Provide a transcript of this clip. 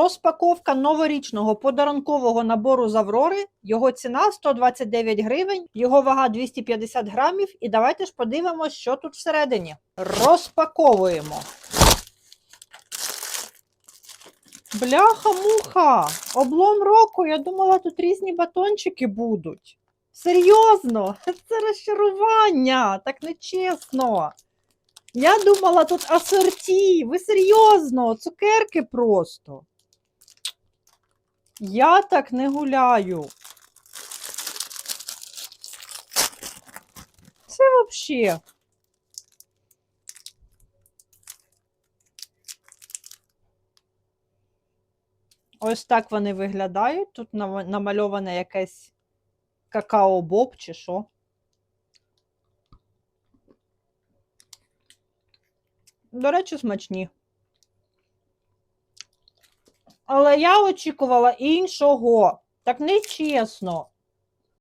Розпаковка новорічного подарункового набору з Аврори. Його ціна 129 гривень, його вага 250 грамів. І давайте ж подивимося, що тут всередині. Розпаковуємо. Бляха-муха! Облом року. Я думала, тут різні батончики будуть. Серйозно, це розчарування, так нечесно. Я думала, тут асорті. Ви серйозно, цукерки просто. Я так не гуляю. Це взагалі. Ось так вони виглядають. Тут намальоване якесь какао-боб чи що. До речі, смачні. Але я очікувала іншого. Так нечесно.